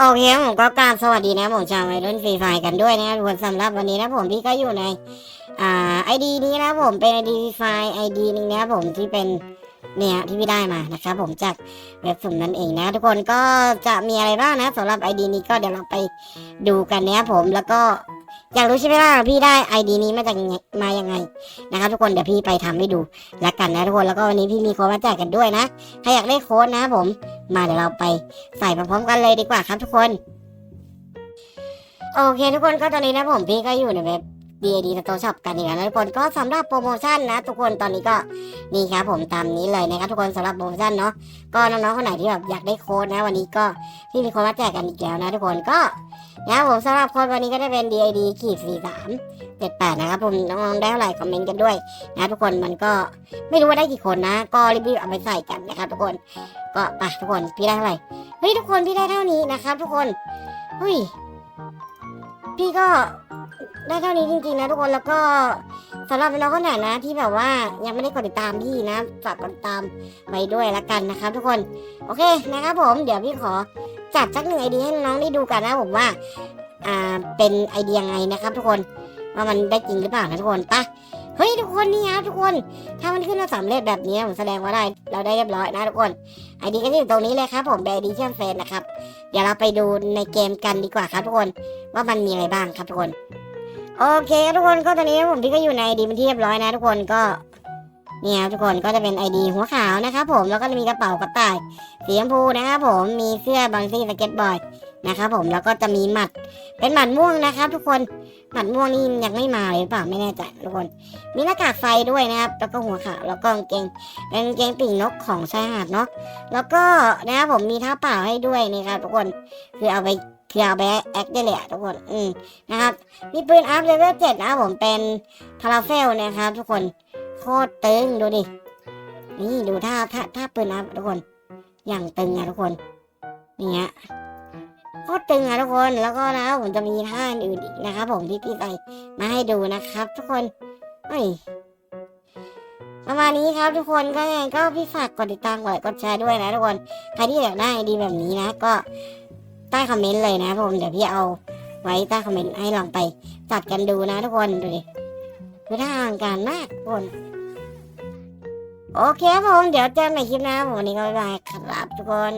โอเคครับผมก็กราบสวัสดีนะผมชาววัยรุ่นฟรีไฟกันด้วยนะครับทุกคนสำหรับวันนี้นะผมพี่ก็อยู่ในอ่าไอดีนี้นะผมเป็นไอดีฟรีไฟไอดีนึงนะผมที่เป็นเนี่ยที่พี่ได้มานะครับผมจากเว็บสุ่มนั่นเองนะ ทุกคนก็จะมีอะไรบ้างนะสำหรับไอดีนี้ก็เดี๋ยวเราไปดูกันนะครับผมแล้วก็อยากรู้ใช่ไหมว่าพี่ได้ไอดีนี้มาจากยังไงมายังไงนะครับทุกคนเดี๋ยวพี่ไปทำให้ดูแล้วกันนะทุกคนแล้วก็วันนี้พี่มีโค้ดมาแจกกันด้วยนะใครอยากได้โค้ดนะผม มาเดี๋ยวเราไปใส่มาพร้อมกันเลยดีกว่าครับทุกคน โอเคทุกคนก็ตอนนี้นะผมพี่ก็อยู่ในเว็บ DAD Store Shop กันอีกแล้วนะทุกคนก็สำหรับโปรโมชั่นนะ ทุกคนตอนนี้ก็นี่ครับผมตามนี้เลยนะครับทุกคนสำหรับโปรโมชั่นเนาะก็น้องๆคนไหนที่แบบอยากได้โค้ดนะ วันนี้ก็พี่มีโค้ดมาแจกกันอีกแล้วนะ ทุกคนก็นะผมสำหรับโค้ดวันนี้ก็จะเป็น DAD ขีดสี่สาม เจ็ดแปดนะครับผมน้องๆได้เท่าไหร่คอมเมนต์กันด้วยนะทุกคนมันก็ไม่รู้ว่าได้กี่คนนะ ก็รีบๆเอาไปใส่กันนะครับทุกคนก็ไปทุกคนพี่ได้เท่าไหร่เฮ้ยทุกคนพี่ได้เท่านี้นะครับ ทุกคนเฮ้ยพี่ก็ได้เท่านี้จริงๆนะทุกคนแล้วก็สำหรับน้องคนไหนนะ ที่แบบว่ายังไม่ได้กดติดตามพี่นะฝากกดติดตามไว้ด้วยละกันนะครับ ทุกคนโอเคนะครับผมเดี๋ยวพี่ขอจัดสักหนึ่งไอเดียให้น้องได้ดูกันนะผมว่าอ่าเป็นไอเดียยังไงนะครับ ทุกคน ว่ามันได้จริงหรือเปล่านะทุกคนปะเฮ้ยทุกคนนี่ครับทุกคน ถ้ามันขึ้นมาสำเร็จแบบนี้ผมแสดงว่าได้เราได้เรียบร้อยนะทุกคนไอดีก็อยู่ตรงนี้เลยครับ ผมเป็นไอดีเชื่อมเฟซนะครับเดี๋ยวเราไปดูในเกมกันดีกว่าครับทุกคนว่ามันมีอะไรบ้างครับทุกคนโอเคทุกคนก็ตอนนี้ผมพี่ก็อยู่ในไอดีเป็นที่เรียบร้อยนะทุกคนก็เนี่ยครับทุกคนก็จะเป็นไอดีหัวขาวนะครับผมแล้วก็จะมีกระเป๋ากระต่ายสีชมพูนะครับผมมีเสื้อบางซี่สเก็ตบอร์ด นะครับผมแล้วก็จะมีหมัดเป็นหมัดม่วงนะครับทุกคนหมัดม่วงนี่ยังไม่มาเลยหรือเปล่าไม่แน่ใจทุกคน มีหน้ากากไฟด้วยนะครับ แล้วก็หัวขาวแล้วก็กางเกงเป็นกางเกงปีกนกของชายหาดเนาะแล้วก็นะครับผมมีเท้าเปล่าให้ด้วยนะครับทุกคนคือเอาไปคือเอาไปแอคได้เลยอะทุกคนอืมนะครับมีปืนอัพเลเวลเจ็ดนะครับผมเป็นพาราเฟลนะครับ ทุกคนโคตรตึงดูดินี่ดูท่าท่าท่าปืนอัพทุกคน อย่างตึงอะทุกคนนี่ฮะ คตรตึงอะทุกคนแล้วก็นะผมจะมีท่าอื่นอีกนะครับผมที่พี่ใส่มาให้ดูนะครับ ทุกคนเฮ้ยประมาณนี้ครับทุกคนก็ยังไงก็พี่ฝากกดติดตามกดไลค์กดแชร์ด้วยนะทุกคนใครที่อยากได้ดีแบบนี้นะ ก็ใต้คอมเมนต์เลยนะผมเดี๋ยวพี่เอาไว้ใต้คอมเมนต์ให้ลองไปจัดกันดูนะทุกคนดูดิคือท่าทางการมากทุกคนโอเคครับผม เดี๋ยวเจอกันใหม่คลิปหน้าผมวันนี้ก็บ๊ายบายครับทุกคน